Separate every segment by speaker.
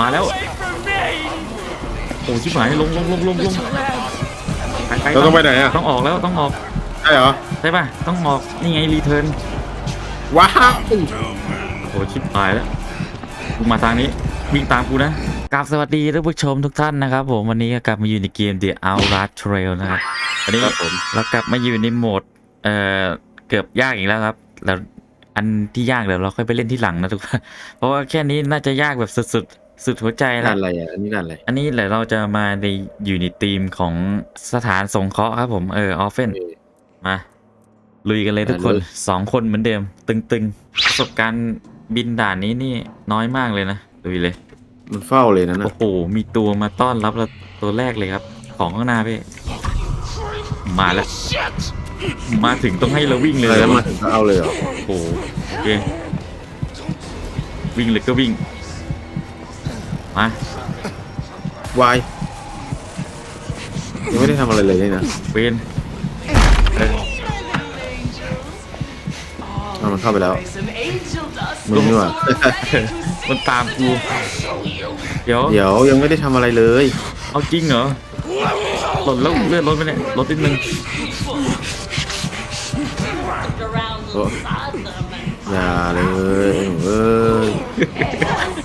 Speaker 1: มาแล้วโอ้ชิบหายลงลงลงลงลงไปไป
Speaker 2: เราต้องไปไหนอะ
Speaker 1: ต้องออกแล้วต้องออก
Speaker 2: ใช่เหรอ
Speaker 1: ใช่ป่ะต้องออกนี่ไงรีเทิร์น
Speaker 2: ว้าว
Speaker 1: โอ้ชิบหายแล้วกูมาทางนี้วิ่งตามกูนะกราบสวัสดีท่านผู้ชมทุกท่านนะครับผมวันนี้ก็กลับมาอยู่ในเกม The Outlast Trail นะครับวันนี้
Speaker 2: ครับผม
Speaker 1: เรากลับมาอยู่ในโหมดเอ่อเกือบยากอีกแล้วครับแล้วอันที่ยากเดี๋ยวเราค่อยไปเล่นที่หลังนะทุกท่านเพราะว่าแค่นี้น่าจะยากแบบสุดๆ สุดหัวใจแล้
Speaker 2: ด่าวนอะไรอะอันนี้ด่านอะไร
Speaker 1: อันนี้แหละเราจะมาในอยู่ในธีมของสถานสงเคราะห์ครับผมเออออฟเฟน
Speaker 2: เออ
Speaker 1: มา ลุยกันเลยทุกคน
Speaker 2: ได้เลย
Speaker 1: สองคนเหมือนเดิม ตึงๆ ประสบการณ์บินด่านนี้นี่น้อยมากเลยนะ ลุยเลย
Speaker 2: มันเฝ้าเลยนะนะ
Speaker 1: โอ้โห มีตัวมาต้อนรับเราตัวแรกเลยครับ ของข้างหน้าพี่ มาแล้ว มาถึงต้องให้เราวิ่งเลย
Speaker 2: อะไร
Speaker 1: เหร
Speaker 2: แล้ว
Speaker 1: อ
Speaker 2: มาถึงก็เอาเลยเหรอ
Speaker 1: โอ้โหโอเควิ่งเลยก็วิ่ง มา
Speaker 2: วายยังไม่ได้ทำอะไรเลยนี่นะ
Speaker 1: เวนเออ
Speaker 2: เอามันเข้าไปแล้ว
Speaker 3: Some angel dust.
Speaker 2: มึงนี่หว่า
Speaker 1: มันตามกู เดี๋ยว
Speaker 2: เดี๋ยวยังไม่ได้ทำอะไรเลย
Speaker 1: เอาจริงเหรอหล่นแล้วเลื่อนรถไปเนี่ยรถนิดนึง
Speaker 3: Around
Speaker 2: โอ้
Speaker 3: Sodom.
Speaker 2: อย่าเลยเอ้ย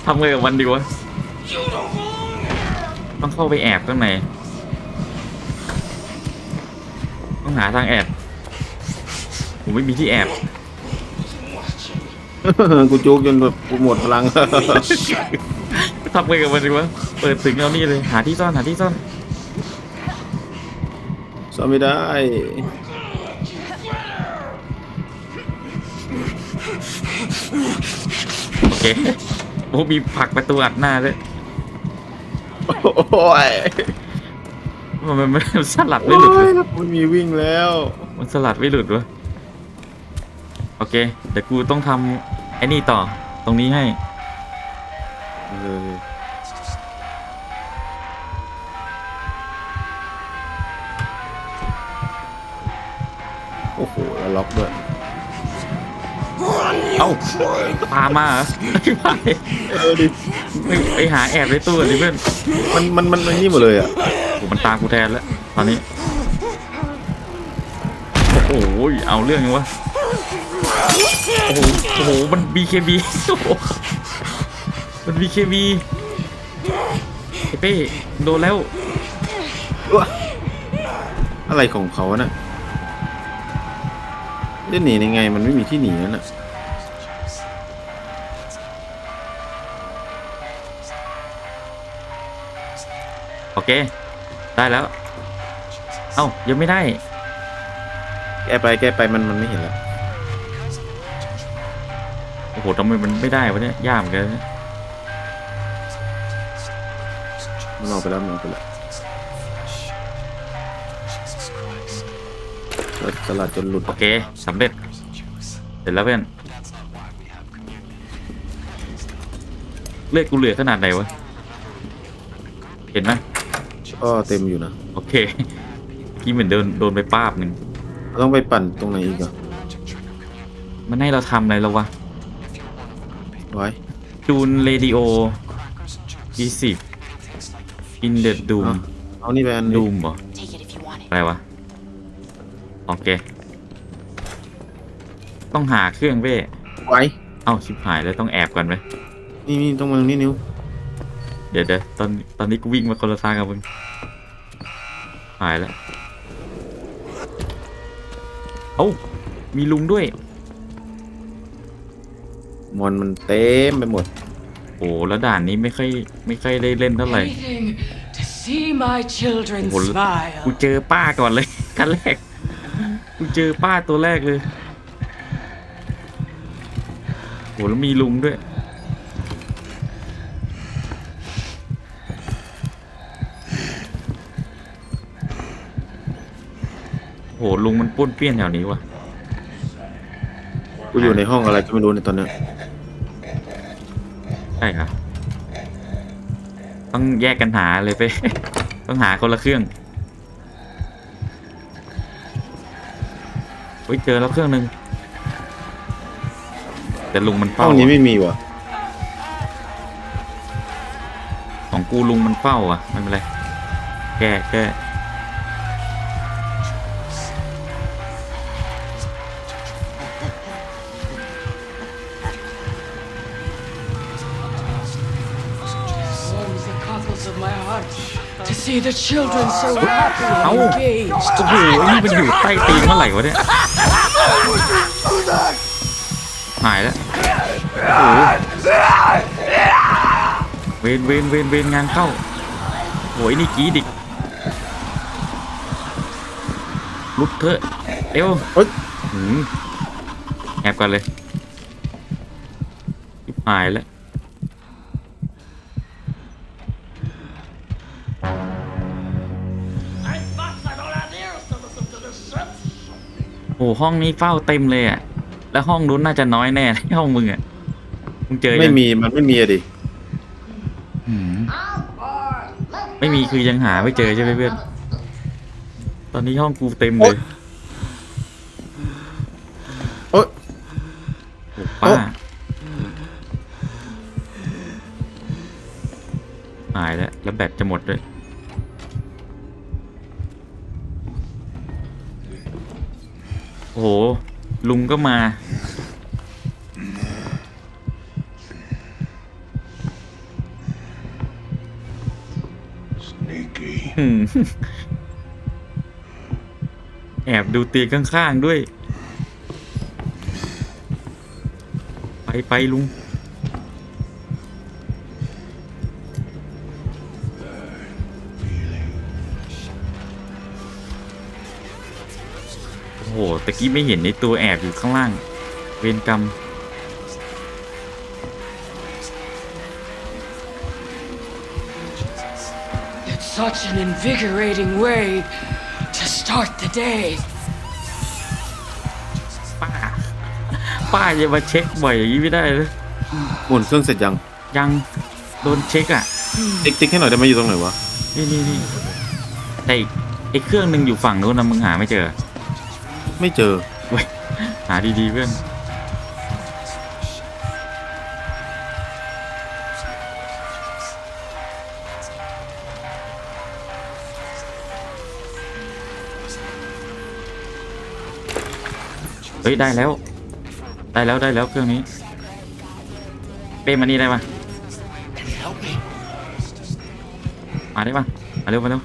Speaker 1: ทำไงกับมันดีวะ ต้องเข้าไปแอบข้างในต้องหาทางแอบ ผมไม่มีที่แอบ
Speaker 2: กูจุกจนแบบกูหมดพลัง
Speaker 1: ทำไงกับมันดีวะ เปิดถึงเอานี่เลย หาที่ซ่อน หาที่ซ่อน
Speaker 2: ซ่อมไม่ได้
Speaker 1: โอเค โอ้มีผลักประตูอัดหน้าด้วย
Speaker 2: โอ้ย
Speaker 1: มันมันมันสลัดไม่หลุด
Speaker 2: โอ้
Speaker 1: เลยย
Speaker 2: ไม่มีวิ่งแล้ว
Speaker 1: มันสลัดไม่หลุดวะโอเคเดี๋ยวกูต้องทำไอ้นี่ต่อตรงนี้ให้
Speaker 2: เออโอ้โหแล้วล็อกด้วย
Speaker 1: เอ้าตามมาเหรอไป
Speaker 2: เออดิ
Speaker 1: ไปไปหาแอบในตู้ก่อนดิเพื่อน
Speaker 2: มันมันมันมันนี่หมดเลยอะ
Speaker 1: โอ้มันตามกูแทนแล้วตอนนี้ โอ้โหเอาเรื่องยังวะโอ้โหโอ้โหมัน BKB โอ้โหมัน BKB ไอ้เป้โดนแล้ว
Speaker 2: อะไรของเขาน่ะจะหนียังไงมันไม่มีที่หนีนั่นน่ะ
Speaker 1: โอเค ได้แล้ว เอ้ายังไม่ได้
Speaker 2: แกไปแกไปมันมันไม่เห็นแล้ว
Speaker 1: โอ้โหทำไมมันไม่ได้วะเนี่ยยากเหมือนกันนะ
Speaker 2: มันออกไปแล้วมันออกไปแล้วสลัดจนหลุด
Speaker 1: โอเคสำเร็จเสร็จแล้วเพื่อนเลือดกูเหลือขนาดไหนวะ เห็นไหม
Speaker 2: ก็เต็มอยู่นะ
Speaker 1: โอเคกี้เหมือนโดนโดนไปป้าบหนึ่ง
Speaker 2: เราต้องไปปั่นตรงไหนอีกอะ
Speaker 1: มันให้เราทำอะไรแล้ววะ
Speaker 2: ไว้
Speaker 1: จูนเรดิโอยี่สิบอินเดดดูม
Speaker 2: อะเอานี่ไปอัน
Speaker 1: ดู
Speaker 2: นี้
Speaker 1: มเหรอ
Speaker 3: Take it if you want it.
Speaker 1: อะไรวะ โอเค ต้องหาเครื่องเว้
Speaker 2: ไว้
Speaker 1: เอ้าชิบหายแล้วต้องแอบกันไหม
Speaker 2: นี่นี่ต้องมาตรงนี้นิ้ว
Speaker 1: เดี๋ยวเดี๋ยวตอนตอนนี้กูวิ่งมาคนละทางกับมึง หายแล้วเอ้ามีลุงด้วย
Speaker 2: มอนมันเต็มไปหมด
Speaker 1: โอ้แล้วด่านนี้ไม่ค่อยไม่ค่อยได้เล่นเท่าไหร่
Speaker 3: Waiting to see my children
Speaker 1: Ủa, กู
Speaker 3: smile.
Speaker 1: เจอป้าก่อนเลยขั้นแรก กูเจอป้าตัวแรกเลยโหแล้วมีลุงด้วย ลุงมันป้วนเปี้ยนแถวนี้วะ
Speaker 2: กูอยู่ในห้องอะไรก็ไม่รู้ในตอนเนี้ย
Speaker 1: ใช่ครับต้องแยกกันหาเลยไป ต้องหาคนละเครื่องเฮ้ยเจอแล้วเครื่องหนึ่งแต่ลุงมัน
Speaker 2: ห้
Speaker 1: เฝ้า
Speaker 2: องนี้
Speaker 1: อะ
Speaker 2: ไม่มีว่ะ
Speaker 1: ของกูลุงมันเฝ้าอะไม่เป็นไรแก้แก้
Speaker 3: see the children so happy and
Speaker 1: Ow.
Speaker 3: engaged.
Speaker 1: โอ้โหนี่มันอยู่ใต้ตีนเมื่อไหร่วะเนี่ย หายแล้วโอ้โหเวนเวนเวนเวนงานเข้าโอ้ยนี่กรีดอีกลุกเถอะเร็ว
Speaker 2: เฮ้ย
Speaker 1: หืมแอบก่อนเลยชิบหายแล้ว อ้ห้องนี้เฝ้าเต็มเลยอะ แล้วห้องนู้นน่าจะน้อยแน่ ห้องมึงอะ มึงเจอยัง
Speaker 2: ไม่มีมันไม่มีอะดิ
Speaker 1: หืมไม่มีคือยังหาไม่เจอใช่ไหมเพื่อน ตอนนี้ห้องกูเต็มเลย
Speaker 2: โอ๊ย
Speaker 1: โอ้ป้าหายแล้ว แล้วแบตจะหมดด้วย แอบดูเตียงข้างๆด้วย ไปไปลุง โอ้โหตะกี้ไม่เห็นในตัวแอบอยู่ข้างล่าง เวรกรรม
Speaker 3: It's such an invigorating way to start the day.
Speaker 1: ป้า ป้าจะมาเช็คบ่อยอย่างนี้ไม่ได้เลย
Speaker 2: หมุนเครื่องเสร็จยัง
Speaker 1: ยังโดนเช็คอะ
Speaker 2: ติ๊กติ๊กให้หน่อยได้ไหมอยู่ตรงไหนวะ
Speaker 1: นี่นี่นี่แต่อีกไอ้เครื่องหนึ่งอยู่ฝั่งนู้นนะมึงหาไม่เจอ
Speaker 2: ไม่เจอ
Speaker 1: เว้ยหาดีๆเพื่อน เฮ้ยได้แล้ว ได้แล้วได้แล้วเครื่องนี้ เป้มานี่ได้ปะมาได้ปะมาเร็วมาเร็ว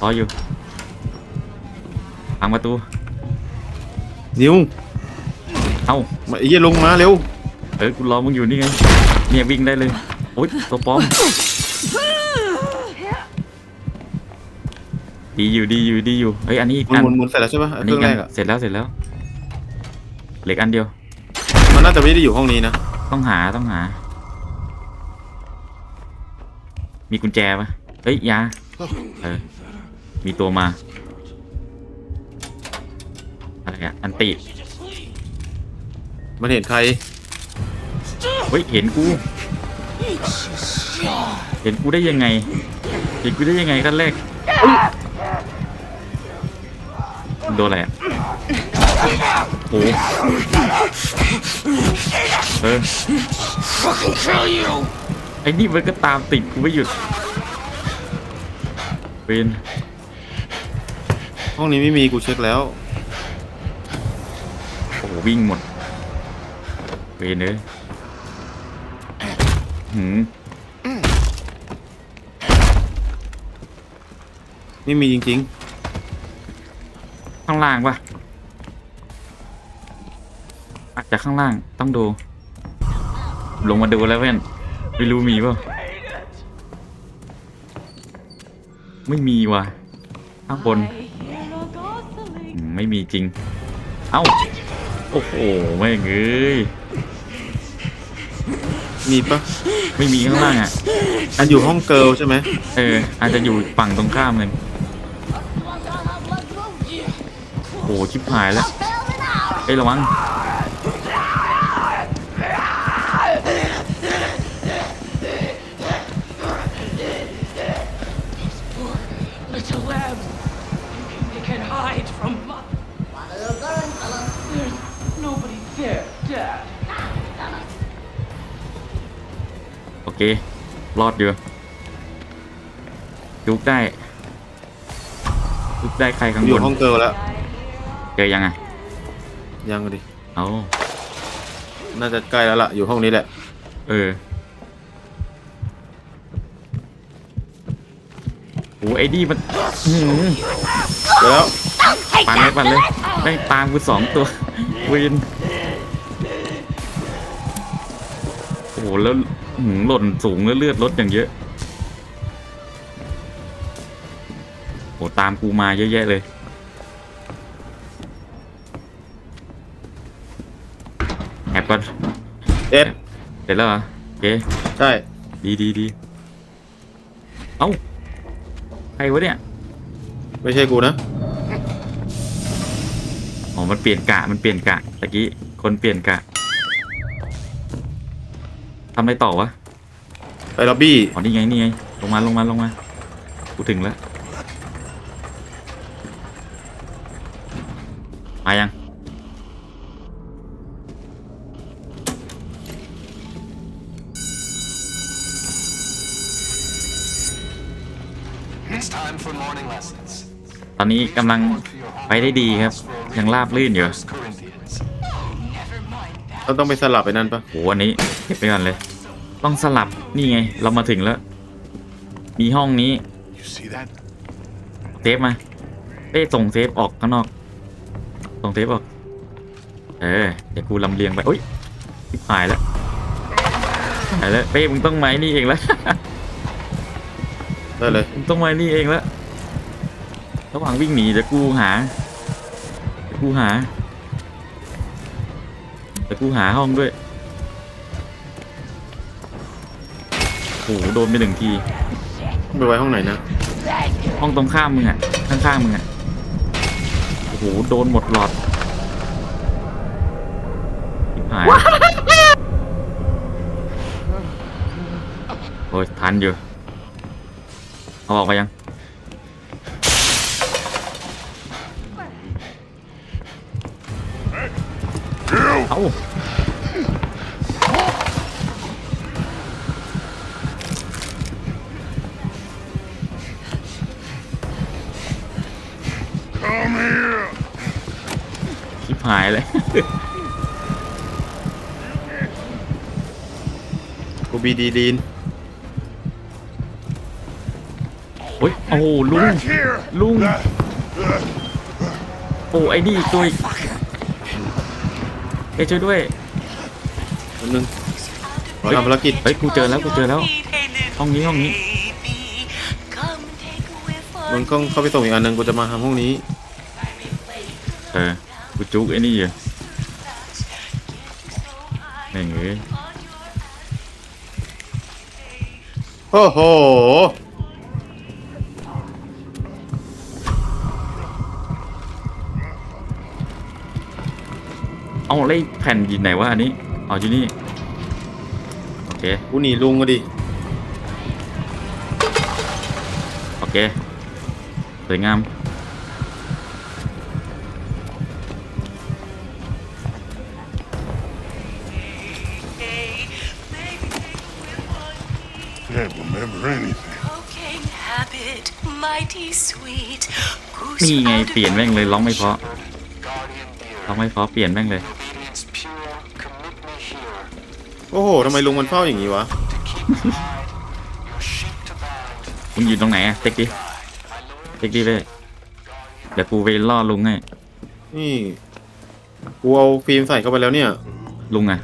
Speaker 1: รออยู่พังประตู
Speaker 2: นิว
Speaker 1: เอ้า
Speaker 2: มาไอ้เหี้ยลงมาเร็ว
Speaker 1: เออกูรอมึงอยู่นี่ไง เนี่ยวิ่งได้เลย โอ๊ยตัวปลอม ดีอยู่ดีอยู่ดีอยู่เฮ้ยอันนี้อีก
Speaker 2: หมุน
Speaker 1: อัน
Speaker 2: หมุนหมุนเสร็จแล้วใช่ปะ
Speaker 1: อัน
Speaker 2: เค
Speaker 1: นี้
Speaker 2: รื่
Speaker 1: อี
Speaker 2: อง
Speaker 1: ก
Speaker 2: แร
Speaker 1: อัน
Speaker 2: กอะ
Speaker 1: เสร็จแล้วเสร็จแล้ว เหล็กอันเดียว
Speaker 2: มันน่าจะไม่ได้อยู่ห้องนี้นะ
Speaker 1: ต้องหาต้องหา มีกุญแจปะเฮ้ยยาเออมีตัวมา อะไรอะอันติ
Speaker 2: มันเห็นใคร
Speaker 1: เฮ้ย เห็นกู เห็นกูได้ยังไง เห็นกูได้ยังไงกันแรกโดนอะไรอะ โอ้เออไอ้นี่มันก็ตามติดกูไม่หยุดเป็น
Speaker 2: ห้องนี้ไม่มีกูเช็คแล้ว
Speaker 1: โอ้โหวิ่งหมดเป็นเลยหืม
Speaker 2: ไม่มีจริง
Speaker 1: ข้างล่างปะ อาจจะข้างล่างต้องดู ลงมาดูแล้วเพื่อนไม่รู้มีเปล่าไม่มีว่ะข้างบนอืมไม่มีจริง เอ้า โอ้โหไม่งเอ้ย
Speaker 2: ๆมีปะ
Speaker 1: ไม่มีข้างล่างอะ
Speaker 2: อันอยู่ห้องเกิร์ลใช่ไหม
Speaker 1: เออ อาจจะอยู่ฝั่งตรงข้ามเลยโอ้โหชิบหายแล้วเอ้ยระวัง เค รอดอยู่จุกได้จุกได้ใครข้าง
Speaker 2: อบยู่
Speaker 1: น
Speaker 2: ห้องเกิร์ลแล้ว
Speaker 1: เจอยังไง
Speaker 2: ยังดิ
Speaker 1: เอา
Speaker 2: น่าจะใกล้แล้วล่ะ อยู่ห้องนี้แหละ
Speaker 1: เออโอ้ไอ้ดีมันอื้อหือ
Speaker 2: เจอแล้ว
Speaker 1: ปันเลยปันเลยแม่งตามกูสองตัววินโอ้โหแล้วอื้อ หือหล่นสูงแล้วเลือดลดอย่างเยอะโอ้ตามกูมาเยอะแยะเลย แอบก่อน
Speaker 2: เอ็ด
Speaker 1: เสร็จแล้วเหรอโอเค
Speaker 2: ใช่
Speaker 1: ดีดีดีเอ้า ใครวะเนี่ย
Speaker 2: ไม่ใช่กูนะ
Speaker 1: อ๋อ มันเปลี่ยนกะ มันเปลี่ยนกะตะกี้ คนเปลี่ยนกะ ทำอะไรต่อวะ
Speaker 2: ไปล็อบบี้
Speaker 1: อ๋อนี่ไงนี่ไงลงมาลงมาลงมากูถึงแล้วมายัง
Speaker 4: It's time for morning lessons.
Speaker 1: ตอนนี้กำลังไปได้ดีครับ ยังราบลื่นอยู่
Speaker 4: First Corinthians.
Speaker 2: เราต้องไปสลับไปนั่นปะ
Speaker 1: โหอันนี้ เก็บไปก่อนเลย ต้องสลับนี่ไง เรามาถึงแล้ว มีห้องนี้
Speaker 4: You see that?
Speaker 1: เซฟมาเป้ส่งเซฟออกข้างนอก ส่งเซฟออก เออเดี๋ยวกูลำเลียงไปโอ้ยชิบหายแล้วหายแล้วเป้มึงต้องไม้นี่เองแล้ว
Speaker 2: ได้เลย
Speaker 1: มึงต้องไม้นี่เองแล้วระหว่างวิ่งหนีเดี๋ยวกูหาเดี๋ยวกูหาเดี๋ยวกูหาห้องด้วย โอ้โหโดนไปหนึ่งที
Speaker 2: ไปไว้ห้องไหนนะ
Speaker 1: ห้องตรงข้ามมึงอะ ข้างๆมึงอะ โอ้โหโดนหมดหลอดชิบหายโอ้ยทันอยู่เอาออกไปยัง เอา หายเลย
Speaker 2: กูบีดีดีน
Speaker 1: โอ้ยโอ้โหลุง ลุง โอ้ไอ้นี่อีกตัวอีกเอ้ยช่วยด้วย
Speaker 2: อันนึงทำภารกิจ
Speaker 1: เฮ้ยกูเจอแล้วกูเจอแล้ว ห้องนี้ห้องนี้
Speaker 2: มึงต้องเข้าไปส่งอีกอันนึงกูจะมาทำห้องนี้
Speaker 1: เออกู จุกไอ้นี่อยู่แม่งเอ้ย
Speaker 2: โอ้โห
Speaker 1: เอาเลยแผ่นยินไหนวะอันนี้เอาอยู่นี่ โอเค
Speaker 2: กูหนีลุงก็ดิ
Speaker 1: โอเค สวยงาม นี่ไง
Speaker 5: powder
Speaker 1: เปลี่ยนแม่งเลยร้องไม่เพราะ
Speaker 4: Guardian dear.
Speaker 1: ร้องไม่เพราะเปลี่ยนแม่งเลย
Speaker 4: Obedience pure. Commit me here.
Speaker 2: โอ้โหทำไมลุงมันเฝ้าอย่างนี้วะ
Speaker 4: To keep the hide. Your sheep to bind.
Speaker 1: มึงอยู่ตรงไหนอะเต็กดิ
Speaker 4: I lowered
Speaker 1: เต็กดิเว้ยเดี๋ยวกูไปล่อลุงให้
Speaker 2: นี่ กูเอาฟิล์มใส่เข้าไปแล้วเนี่ย
Speaker 1: ลุงอะ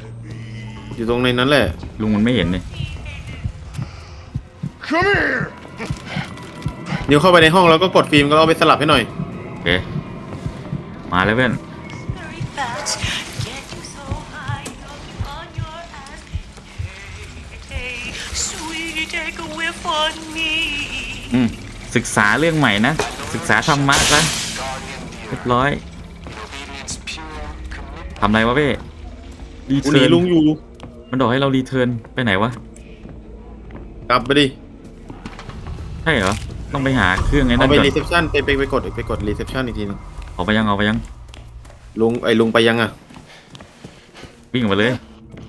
Speaker 2: อยู่ตรงในนั้นแหละ
Speaker 1: ลุงมันไม่เห็นเลย
Speaker 6: Come here!
Speaker 2: นิวเข้าไปในห้องแล้วก็กดฟิล์มก็เอาไปสลับให้หน่อย
Speaker 1: โอเค มาแล้วเพื่อน
Speaker 5: very fast. Get you so high, knock you on your ass. Hey, hey, sweetie, take a whiff on me.
Speaker 1: อืมศึกษาเรื่องใหม่นะ ศึกษาธรรมะซะ
Speaker 4: Guardian
Speaker 1: เรี
Speaker 4: dear.
Speaker 1: ยบร้อย
Speaker 4: Obedience pure. Commit
Speaker 1: ทำอะไรวะเว้รี
Speaker 2: กูห
Speaker 1: เทิ
Speaker 2: นี
Speaker 1: ร์น
Speaker 2: ลุงอยู่
Speaker 1: มันบอกให้เรารีเทิร์นไปไหนวะ
Speaker 2: กลับไปดิ
Speaker 1: ใช่เหรอ ต้องไปหาเครื่องไอ้
Speaker 2: เอา
Speaker 1: นั่น
Speaker 2: ไป
Speaker 1: ก่อน
Speaker 2: รีเซพชันไปไปไปกดไปกดรีเซพชันอีกทีนึง
Speaker 1: ออกไปยังออกไปยัง
Speaker 2: ลุงไอ้ลุงไปยังอะ
Speaker 1: วิ่งออกมาเลย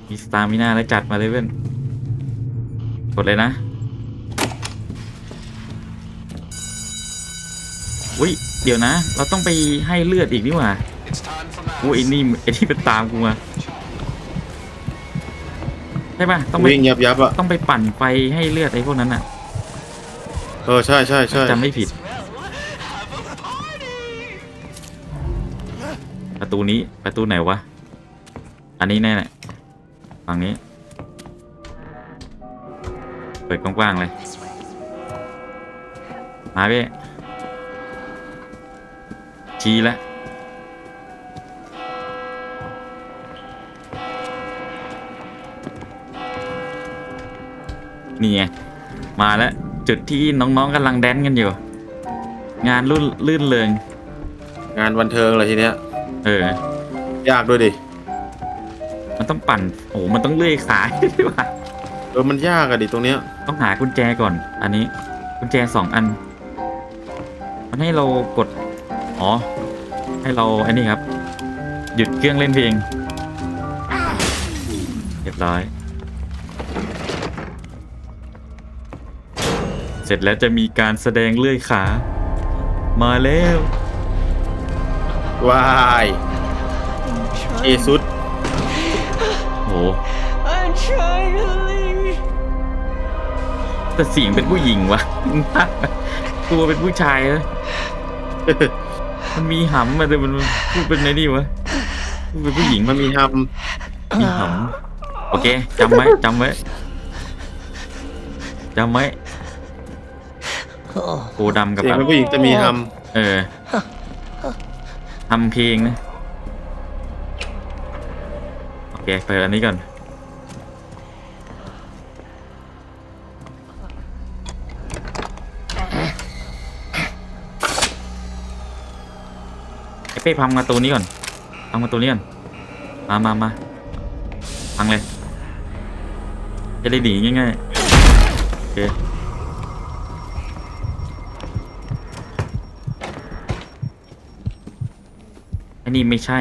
Speaker 1: มีสตาร์มิน่าแล้วจัดมาเลยเพื่อนกดเลยนะอุ้ยเดี๋ยวนะ เราต้องไปให้เลือดอีกนี่หว่า
Speaker 4: It's time for
Speaker 1: กูไอ้
Speaker 4: mass.
Speaker 1: นี่ไอ้ที่เป็นตามกูมาใช่ป่ะต้องไป
Speaker 2: วิ่งยับยับอะ
Speaker 1: ต้องไปปั่นไฟให้เลือดไอ้พวกนั้นอะ
Speaker 2: เออใช่ใช่ใช่
Speaker 1: จำไม่ผิด ประตูนี้ประตูไหนวะ อันนี้แน่แหละฝั่งนี้ เปิดกว้างๆเลย มาเว้ยชี้แล้วนี่ไง มาแล้ว จุดที่น้องๆกำลังแดนกันอยู่ งานรุ่นลื่นเริง
Speaker 2: งานบันเทิงเลยทีเนี้ย
Speaker 1: เออ
Speaker 2: ยากด้วยดิ
Speaker 1: มันต้องปั่นโอ้โหมันต้องเลื่อยขาด้วยว่ะ
Speaker 2: เออมันยากอะดิตรงเนี้ย
Speaker 1: ต้องหากุญแจก่อน อันนี้กุญแจสองอัน มันให้เรากด อ๋อ ให้เราไอ้นี่ครับ หยุดเครื่องเล่นเพลงเรียบร้อย ร็จแล้วจะมีการแสดงเลื่อยขา มาแล้ว
Speaker 2: วายเอซุด
Speaker 1: โห
Speaker 3: I'm trying to leave.
Speaker 1: แต่เสียงเป็นผู้หญิงวะ ตัวเป็นผู้ชายนะมันมีหำมาแต่มันพูดเป็นไงนี่วะพูดเป็นผู้หญิง
Speaker 2: มันมีฮัม
Speaker 1: มีหำโอเคจำไว้จำไว้จำไว้ โคดำกับ
Speaker 2: เสียงเป็นผู้หญิงแต่มีฮัม
Speaker 1: เออทำเพลงนะโอเคเปิดอันนี้ก่อน ไอ้เป้พังมาตัวนี้ก่อนพังมาตัวนี้ก่อน มามามาพังเลย จะได้หนีง่ายๆโอเค นนี้ไม่ใช่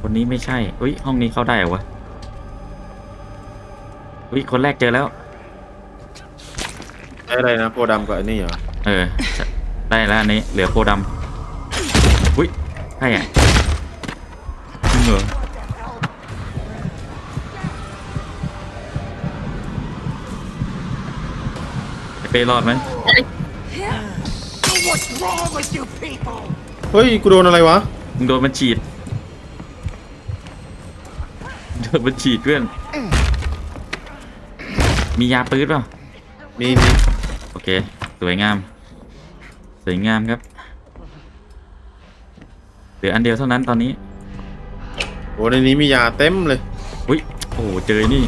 Speaker 1: คนนี้ไม่ใช่อุ้ยห้องนี้เข้าได้เหรอวะอุ้ยคนแรกเจอแล้ว
Speaker 2: ใช้อะไรนะโพดำกับอันนี้เหรอ
Speaker 1: เออ ได้แล้วอันนี้ เหลือโพดำอุ้ยใช่อะจริงเหรอไอ้เป้รอดไหม
Speaker 2: เฮ้ย กูโดนอะไรวะ
Speaker 1: มึงโดนมันฉีดโดนมันฉีดเพื่อน มียาปื๊ดเปล่า
Speaker 2: มีมี
Speaker 1: โอเค สวยงาม สวยงามครับ เหลืออันเดียวเท่านั้นตอนนี้
Speaker 2: โอ้ในนี้มียาเต็มเลย
Speaker 1: อุ้ย โอ้โหเจอนี่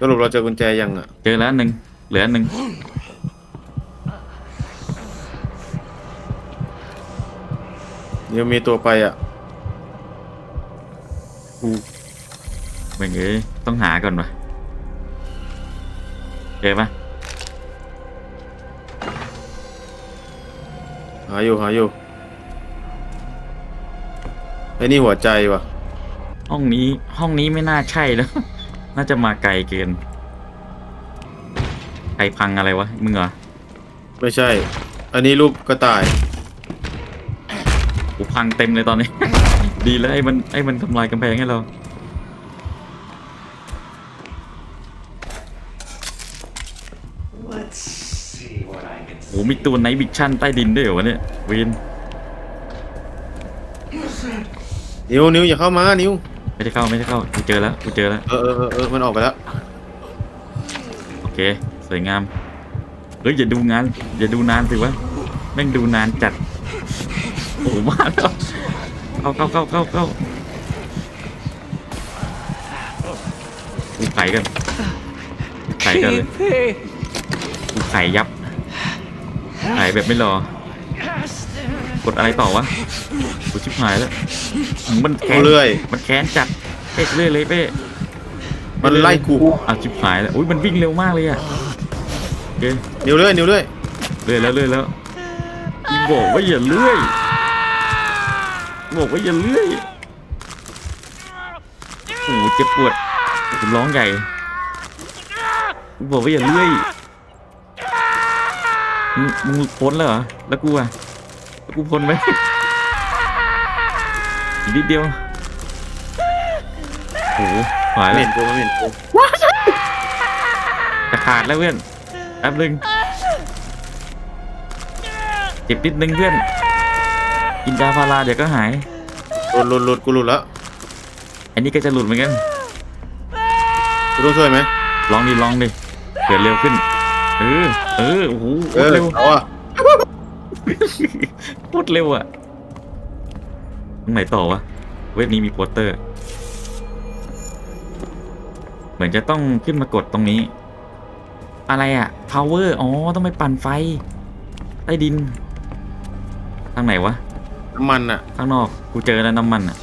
Speaker 2: สรุปเราเจอกุญแจยังอะ
Speaker 1: เจอแล้วอันหนึ่งเหลืออันหนึ่ง
Speaker 2: ยังมีตัวไปอะ
Speaker 1: กูเบ่งเอ้ยต้องหาก่อนวะเจอปะ
Speaker 2: หาอยู่หาอยู่ ไอ้นี่หัวใจว่ะ
Speaker 1: ห้องนี้ห้องนี้ไม่น่าใช่แล้วน่าจะมาไกลเกินใครพังอะไรวะมึงเหรอ
Speaker 2: ไม่ใช่ อันนี้รูปกระต่าย
Speaker 1: กูพังเต็มเลยตอนนี้ ดีแล้วไอ้มันไอ้มันทำลายกำแพงให้เรา
Speaker 4: Let's see what I can
Speaker 1: โอ้มีตัวไนท์วิชั่นใต้ดินด้วยเหรอวะเนี่ยเวน
Speaker 2: นิ้วนิ้วอย่าเข้ามานิ้ว
Speaker 1: ไม่ได้เข้าไม่ได้เข้ากูเจอแล้วกูเจอแล้ว
Speaker 2: เออเออเออเออมันออกไปแล้ว
Speaker 1: โอเค สวยงามเฮ้ยอย่าดูงานอย่าดูนานสิวะแม่งดูนานจัดโอ้โหมาแล้วเข้าเข้าเข้าเข้าเข้ากูไขกันกูไขกันเลย
Speaker 3: Hey,
Speaker 1: กูไขยับไขแบบไม่รอ กดอะไรต่อวะกูชิบหายแล้วมันแค้
Speaker 2: เอา
Speaker 1: น
Speaker 2: เรื่อย
Speaker 1: มันแค้นจัดเป๊ะเรื่อยเลยเป๊ะ
Speaker 2: มันไล่กู
Speaker 1: เอาชิบหายแล้วอุ้ยมันวิ่งเร็วมากเลยอะโอเค
Speaker 2: นิ้วเรื่อยนิ้วเรื่อย
Speaker 1: เรื่อยแล้วเรื่อยแล้วกูบอกว่าอย่าเลื่อยบอกว่าอย่าเลื่อยโอ้โหเจ็บปวดกูร้องใหญ่กูบอกว่าอย่าเลื่อย มึงมึงพ้นแล้วเหรอ แล้วกูอะแล้วกูพ้นไหมอีกนิดเดียวโอ้โหหาย
Speaker 2: ไม่
Speaker 1: แล้ว
Speaker 2: เห็นกูไม่เห็นกู
Speaker 1: จะขาดแล้วเพื่อนแป๊บนึงเจ็บนิดนึงเพื่อน กินยาพาราเดี๋ยวก็หาย
Speaker 2: หลุดหลุดหลุดกูหลุดแล้ว
Speaker 1: อันนี้ก็จะหลุดเหมือนกัน
Speaker 2: กูต้องช่วยไหม
Speaker 1: ลองดิลองดิเกิดเร็วขึ้น เออ เออ โอ้โหโค
Speaker 2: เอ
Speaker 1: ต
Speaker 2: อ
Speaker 1: รเร็ว
Speaker 2: เอาอะ
Speaker 1: โคตรเร็วอะตรงไหนต่อวะ เว็บนี้มีโปสเตอร์ เหมือนจะต้องขึ้นมากดตรงนี้ อะไรอะ power อ๋อ ต้องไปปั่นไฟ ใต้ดิน ทางไหนวะ
Speaker 2: น้ำมันอะ
Speaker 1: ข้างนอกกูเจอแล้วน้ำมันอะ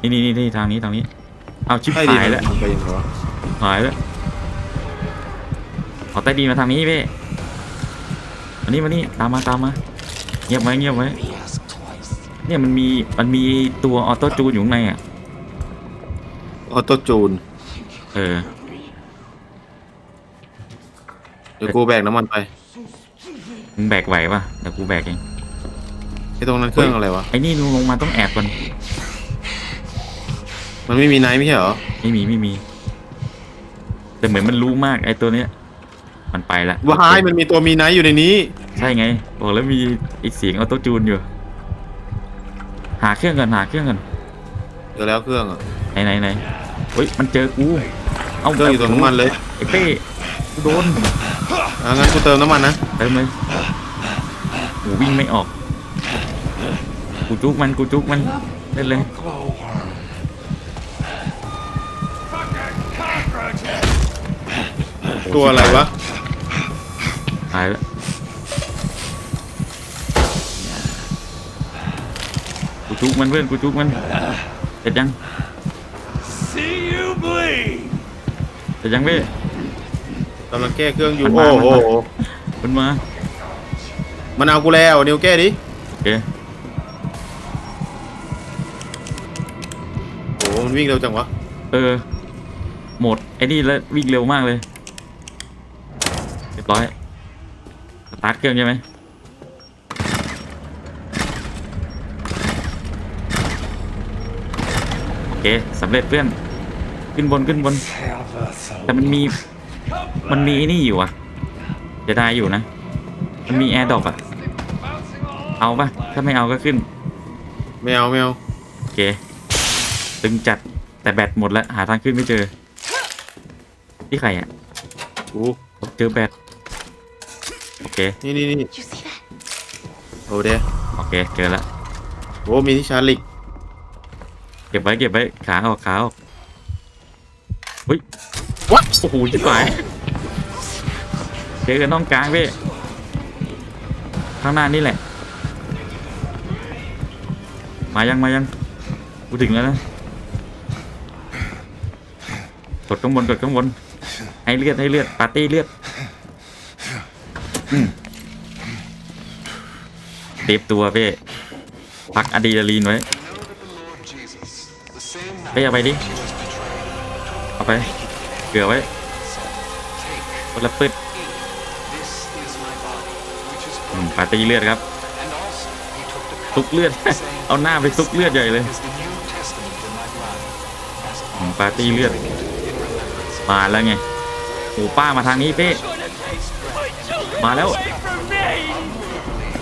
Speaker 1: นี่นี่นี่นี่ทางนี้ทางนี้ เอาชิบ
Speaker 2: ใช่ดิ
Speaker 1: หายแล้ว
Speaker 2: มันไปยังไงวะ
Speaker 1: หายแล้ว เอาใต้ดินมาทางนี้เพ่มานี่มานี่ตามมาตามมา เงียบไว้เงียบไว้ เนี่ยมันมีมันมีตัวออโต้จูนอยู่ข้างในอะ
Speaker 2: ออโต้จูน
Speaker 1: เออ
Speaker 2: เดี๋ยวกูแบกน้ำมันไป
Speaker 1: มึงแบกไหวปะเดี๋ยวกูแบกเอง
Speaker 2: ไอ้ตรงนั้นเครื่องอะไรวะ
Speaker 1: ไอ้นี่ลงมาต้องแอบก่อน
Speaker 2: มันไม่มีไนท์ไม่ใช่เหรอ
Speaker 1: ไม่มีไม่มี แต่เหมือนมันรู้มากไอ้ตัวเนี้ย มันไปละ
Speaker 2: ว้ายมันมีตัวมีไนท์อยู่ในนี้
Speaker 1: ใช่ไง บอกแล้วมีอีกเสียงออโต้จูนอยู่ หาเครื่องก่อนหาเครื่องก่อน
Speaker 2: เดี๋ยวแล้วเครื่องอะ
Speaker 1: ไหนไหนไหนเฮ้ยมันเจอกูเอา
Speaker 2: เครื่องอยู่ตรงน้ำมันเลย
Speaker 1: ไอ้เป้กูโดน
Speaker 2: อะงั้นกูเติมน้ำมันนะ
Speaker 1: เติมเลยกูวิ่งไม่ออก กูจุกมันกูจุกมันเล่นเลย
Speaker 2: ตัวอะไรวะ
Speaker 1: หายแล้วกูจุกมันเพื่อนกูจุกมันเสร็จยัง
Speaker 6: See you bleed.
Speaker 1: เสร็จยังเป้
Speaker 2: กำลังแก้เครื่องอยู่
Speaker 1: มันมา
Speaker 2: โอ้
Speaker 1: มัน
Speaker 2: โห
Speaker 1: มามันมา
Speaker 2: มันเอากูแล้วนิวแก้ดิ
Speaker 1: โอเค
Speaker 2: โอ้โห มันวิ่งเร็วจังวะ
Speaker 1: เออ หมด ไอ้นี่แล้ววิ่งเร็วมากเลย เรียบร้อยส ตาร์ทเครื่องใช่ไหมโอเคสำเร็จเพื่อนขึ้นบนขึ้นบน แต่มันมีมันมีไอ้นี่อยู่อะ จะได้อยู่นะ มันมีแอร์ดรอปอะ เอาปะถ้าไม่เอาก็ขึ้น
Speaker 2: ไม่เอาไม่เอา
Speaker 1: โอเคตึงจัดแต่แบตหมดแล้ว หาทางขึ้นไม่เจอที่ใครอะ
Speaker 2: กู
Speaker 1: เจอแบตโอ เค
Speaker 2: นี่นี่นี่
Speaker 5: You see that?
Speaker 2: โอ้เด
Speaker 1: โอเคเจอแล้ว
Speaker 2: โอ้มีที่ชาร์จลิก
Speaker 1: เก็บไว้เก็บไว้ขาออกขาออกเฮ้ยวัดโอ้โหจิ๋หายเจอกันน้องกลางเว้ยข้างหน้านี่แหละ มายังมายังกูถึงแล้วนะกดข้างบนกดข้างบนให้เลือดให้เลือดปาร์ตี้เลือดอืม เตรียมตัวเป้พักอะดรีนาลีนไว้ไปเอาไปดิ เอาไปเกลือไว้คนละปึ๊ดปาร์ตี้เลือดครับซุกเลือด เอาหน้าไปซุกเลือดใหญ่เลยปาร์ตี้เลือด มาแล้วไงโอ้ป้ามาทางนี้เป้ มาแล้ว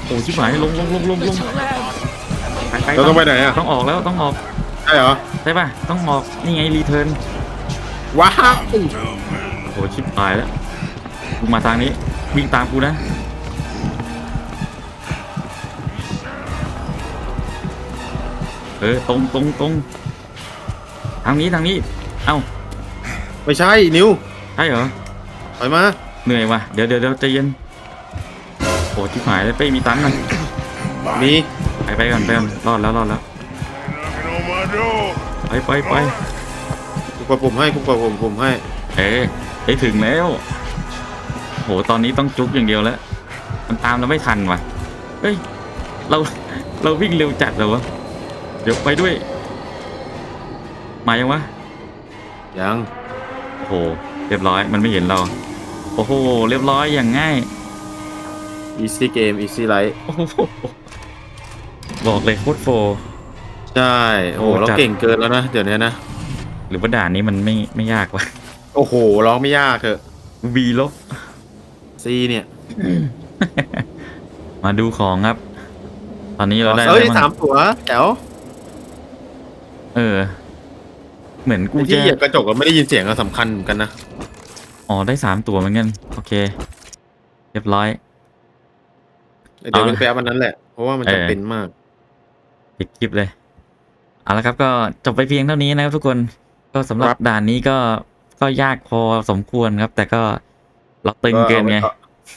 Speaker 1: โอ้ชิบหายลงลงลงลงลงไปไป
Speaker 2: เราต้องไปไหนอะ
Speaker 1: ต้องออกแล้วต้องออก
Speaker 2: ใช่เหรอ
Speaker 1: ใช่ป่ะต้องออกนี่ไงรีเทิร์น
Speaker 2: ว้าว
Speaker 1: โอ้ชิบหายแล้วกูมาทางนี้วิ่งตามกูนะเออตรงตรงตรงทางนี้ทางนี้ เอ้า
Speaker 2: ไม่ใช่นิว
Speaker 1: ใช่เหรอ
Speaker 2: ถอยมา
Speaker 1: เหนื่อยว่ะเดี๋ยวเดี๋ยวเดี๋ยวใจเย็น โอ้ชิบหายแล้วเป้มีตังค์กัน
Speaker 2: มี
Speaker 1: ไปไปก่อนไปก่อนรอดแล้วรอดแล้ว
Speaker 6: Knocking on my door.
Speaker 1: ไปไปไป
Speaker 2: กูกดปุ่มให้กูกดปุ่มปุ่มให้
Speaker 1: เอ๊ะได้ถึงแล้ว โหตอนนี้ต้องจุกอย่างเดียวแล้ว มันตามเราไม่ทันว่ะเฮ้ยเราเราวิ่งเร็วจัดเหรอวะเดี๋ยวไปด้วย มายังวะ
Speaker 2: ยัง
Speaker 1: โอ้โหเรียบร้อยมันไม่เห็นเรา โอ้โห เรียบร้อยอย่างง่าย
Speaker 2: easy game easy life
Speaker 1: โอ้โหบอกเลยโคตรโฟร์
Speaker 2: ใช่ โอ้โห
Speaker 1: โอ้
Speaker 2: เรา
Speaker 1: จัด
Speaker 2: เก่งเกินแล้วนะ เดี๋ยวนี้นะ
Speaker 1: หรือว่าด่านนี้มันไม่ไม่ยากวะ
Speaker 2: โอ้โห ร้องไม่ยากเถอะ
Speaker 1: วีลบ
Speaker 2: ซีเนี่ย
Speaker 1: มาดูของครับ ตอนนี้เราได้
Speaker 2: เอ้ย
Speaker 1: อะไรบ้าง
Speaker 2: สามตัวแจ๋ว
Speaker 1: เออ เหมือนกู
Speaker 2: ไอ้
Speaker 1: จะ
Speaker 2: ที่เหยียบกระจกก็ไม่ได้ยินเสียงก็สำคัญเหมือนกันนะ
Speaker 1: อ๋อได้สามตัวเหมือนกัน โอเค เรียบร้อย
Speaker 2: เดี๋ยว
Speaker 1: เอา
Speaker 2: เป็นแป๊บวันนั้นแหละ เพราะว่ามัน
Speaker 1: เออ
Speaker 2: จะเป็นมาก
Speaker 1: ปิดคลิปเลย เอาละครับ ก็จบไปเพียงเท่านี้นะครับทุกคน ก็สำหรับ
Speaker 2: ครับ
Speaker 1: ด่านนี้ก็ ก็ยากพอสมควรครับ แต่ก็เราตึงเกินไง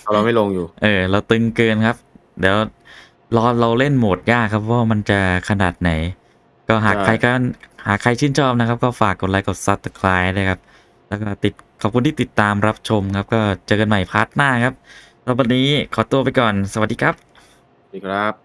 Speaker 2: เอาเราไม่ลงอยู่
Speaker 1: เออ เราตึงเกินครับ เดี๋ยวรอเราเล่นโหมดยากครับว่ามันจะขนาดไหน ก็หาก
Speaker 2: ใช่
Speaker 1: ใครก็หากใครชื่นชอบนะครับ ก็ฝากกดไลค์กดซับสไครต์นะครับ แล้วก็ติดขอบคุณที่ติดตามรับชมครับ ก็เจอกันใหม่พาร์ทหน้าครับ แล้ววันนี้ขอตัวไปก่อน สวัสดีครับ สวัส
Speaker 2: ดีครับ